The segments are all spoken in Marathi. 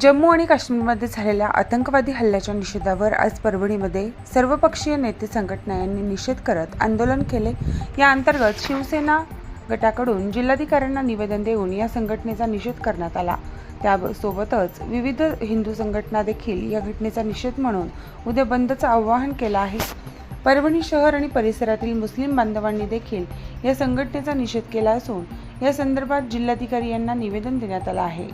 जम्मू आणि काश्मीरमध्ये झालेल्या आतंकवादी हल्ल्याच्या निषेधावर आज परभणीमध्ये सर्वपक्षीय नेते संघटना यांनी निषेध करत आंदोलन केले. या अंतर्गत शिवसेना गटाकडून जिल्हाधिकाऱ्यांना निवेदन देऊन या संघटनेचा निषेध करण्यात आला. त्यासोबतच विविध हिंदू संघटना देखील या घटनेचा निषेध म्हणून उद्या बंदचं आवाहन केलं आहे. परभणी शहर आणि परिसरातील मुस्लिम बांधवांनी देखील या संघटनेचा निषेध केला असून या संदर्भात जिल्हाधिकारी यांना निवेदन देण्यात आलं आहे.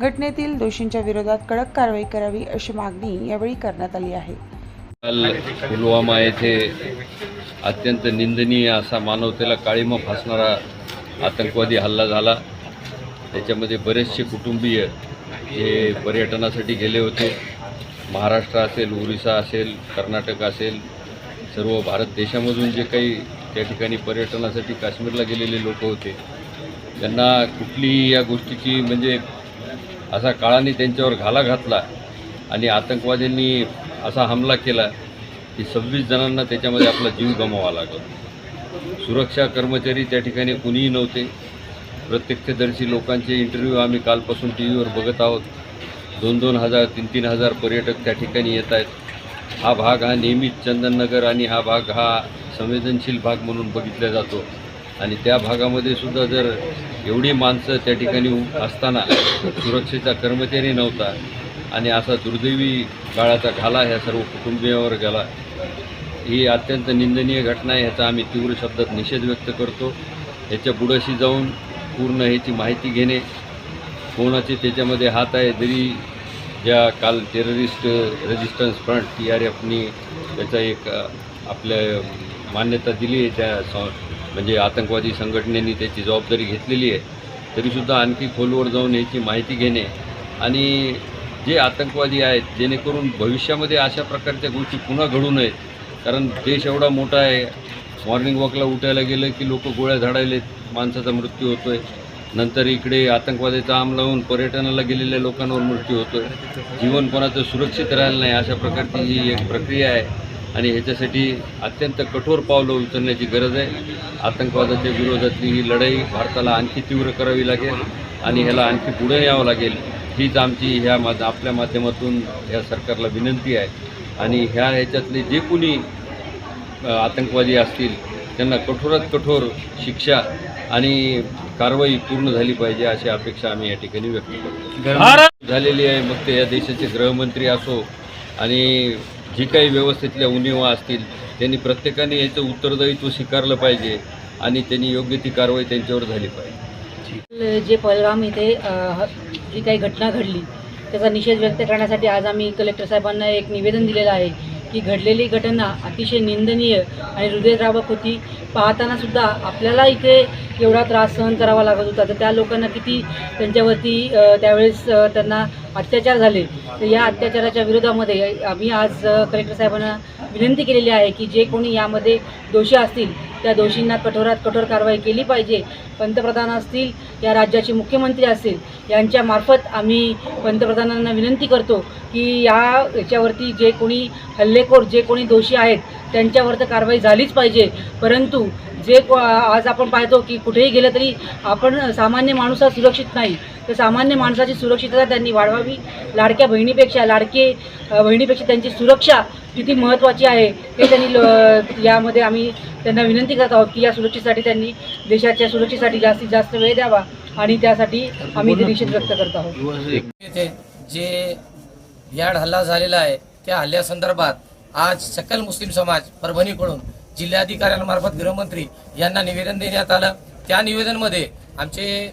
घटनेतील दोषींच्या विरोधात कडक कारवाई करावी अशी मागणी यावेळी करण्यात आली आहे. काल पुलवामा येथे अत्यंत निंदनीय असा मानवतेला काळीमा फासणारा आतंकवादी हल्ला झाला. त्याच्यामध्ये बरेचसे कुटुंबीय हे पर्यटनासाठी गेले होते. महाराष्ट्र असेल ओरिसा असेल कर्नाटक असेल सर्व भारत देशामधून जे काही त्या ठिकाणी पर्यटनासाठी काश्मीरला गेलेले लोक होते. त्यांना कुठलीही या गोष्टीची म्हणजे असा काळाने त्यांच्यावर घाला घातला आणि आतंकवाद्यांनी असा हमला केला की सव्वीस जणांना त्याच्यामध्ये आपला जीव गमावा लागला. सुरक्षा कर्मचारी त्या ठिकाणी कुणीही नव्हते. प्रत्यक्षदर्शी लोकांचे इंटरव्ह्यू आम्ही कालपासून टी व्हीवर बघत आहोत. दोन दोन हजार तीन तीन हजार पर्यटक त्या ठिकाणी येत आहेत. हा भाग हा नेहमीच चंदननगर आणि हा भाग हा संवेदनशील भाग म्हणून बघितला जातो. आणि त्या भागामध्ये सुद्धा जर एवढी माणसं त्या ठिकाणी असताना सुरक्षेचा कर्मचारी नव्हता आणि असा दुर्दैवी काळाचा घाला ह्या सर्व कुटुंबियावर गेला ही अत्यंत निंदनीय घटना आहे ह्याचा आम्ही तीव्र शब्दात निषेध व्यक्त करतो. ह्याच्या बुडाशी जाऊन पूर्ण ह्याची माहिती घेणे कोणाचे त्याच्यामध्ये हात आहे जरी ज्या काल terrorist resistance front T R एफनी त्याचा एक आपल्या मान्यता दिली आहे त्या म्हणजे आतंकवादी संघटनेनी त्याची जबाबदारी घेतलेली आहे तरीसुद्धा आणखी खोलवर जाऊन याची माहिती घेणे आणि जे आतंकवादी आहेत जेणेकरून भविष्यामध्ये अशा प्रकारच्या गोष्टी पुन्हा घडू नयेत. कारण देश एवढा मोठा आहे मॉर्निंग वॉकला उठायला गेलं की लोक गोळ्या झाडायलेत माणसाचा मृत्यू होतोय. नंतर इकडे आतंकवादाचा आम लावून पर्यटनाला गेलेल्या लोकांवर मृत्यू होतोय. जीवन कोणाचं सुरक्षित राहिलं नाही अशा प्रकारची ही एक प्रक्रिया आहे आणि ह्याच्यासाठी अत्यंत कठोर पावलं उचलण्याची गरज आहे. आतंकवादाच्या विरोधातली ही लढाई भारताला आणखी तीव्र करावी लागेल आणि ह्याला आणखी पुढे यावं लागेल हीच आमची ह्या मा आपल्या माध्यमातून या सरकारला विनंती आहे. आणि ह्या ह्याच्यातले जे कोणी आतंकवादी असतील त्यांना कठोरात कठोर शिक्षा आणि कारवाई पूर्ण झाली पाहिजे अशी अपेक्षा आम्ही या ठिकाणी व्यक्त करतो. झालेली आहे मग ते या देशाचे गृहमंत्री असो आणि जी काही व्यवस्थेतल्या उणीवा असतील त्यांनी प्रत्येकाने याचं उत्तरदायित्व स्वीकारलं पाहिजे आणि त्यांनी योग्य ती कारवाई त्यांच्यावर झाली पाहिजे. जे पलगाम इथे ह- जी काही घटना घडली त्याचा निषेध व्यक्त करण्यासाठी आज आम्ही कलेक्टर साहेबांना एक निवेदन दिलेलं आहे. की घडलेली घटना अतिशय निंदनीय आणि हृदयद्रावक होती. पाहताना सुद्धा आपल्याला इथे एवढा त्रास सहन करावा लागत होता. तर त्या लोकांना किती त्यांच्यावरती त्यावेळेस त्यांना अत्याचार झाले. तर या अत्याचाराच्या विरोधामध्ये आम्ही आज कलेक्टर साहेबांना विनंती केलेली आहे की जे कोणी यामध्ये दोषी असतील त्या दोषींना कठोरात कठोर कारवाई केली पाहिजे. पंतप्रधान असतील या राज्याचे मुख्यमंत्री असतील यांच्यामार्फत आम्ही पंतप्रधानांना विनंती करतो की या याच्यावरती जे कोणी हल्लेखोर जे कोणी दोषी आहेत त्यांच्यावर तर कारवाई झालीच पाहिजे. परंतु जे आज आपण पाहतो की कुठेही गेलं तरी आपण सामान्य माणूस हा सुरक्षित नाही. तर सामान्य माणसाची सुरक्षितता त्यांनी वाढवावी. लाडक्या बहिणीपेक्षा लाडके बहिणीपेक्षा त्यांची सुरक्षा किती महत्त्वाची आहे हे त्यांनी ल- यामध्ये आम्ही त्यांना विनंती करत आहोत की या सुरक्षेसाठी त्यांनी देशाच्या सुरक्षेसाठी जास्तीत जास्त वेळ द्यावा आणि त्यासाठी आम्ही निरीक्षण व्यक्त करत आहोत. जे याड हल्ला झालेला आहे त्या हल्ल्यासंदर्भात आज सकल मुस्लिम समाज परभणीकडून जिल्हाधिकाऱ्यांमार्फत गृहमंत्री यांना निवेदन देण्यात आलं. त्या निवेदनमध्ये आमचे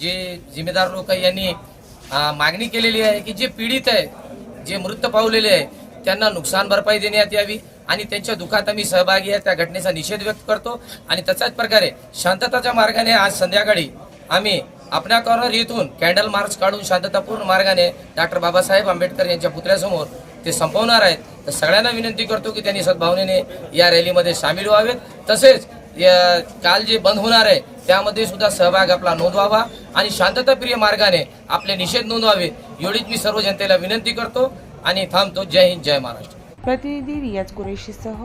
जे जिम्मेदार लोक आहे यांनी मागणी केलेली आहे की जे पीडित आहे जे मृत पावलेले आहे त्यांना नुकसान भरपाई देण्यात यावी आणि त्यांच्या दुखात आम्ही सहभागी आहे. त्या घटनेचा निषेध व्यक्त करतो आणि तशाच प्रकारे शांतताच्या मार्गाने आज संध्याकाळी आम्ही आपल्या कॉर्नर येथून कॅन्डल मार्च काढून शांततापूर्ण मार्गाने डॉक्टर बाबासाहेब आंबेडकर यांच्या पुतळ्यासमोर ते संपवणार आहेत. तर सगळ्यांना विनंती करतो की त्यांनी सद्भावनेने या रॅलीमध्ये सामील व्हावेत. तसेच या- काल जे बंद होणार आहे त्यामध्ये सुद्धा सहभाग आपला नोंदवावा आणि शांतताप्रिय मार्गाने आपले निषेध नोंदवावे एवढीच मी सर्व जनतेला विनंती करतो आणि थांबतो. जय हिंद जय महाराष्ट्र. प्रतिनिधी रियाज कुरेशीसह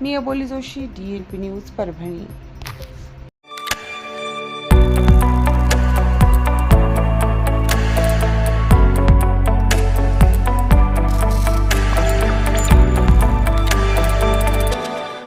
मी Aboli Joshi D N P news Parbhani.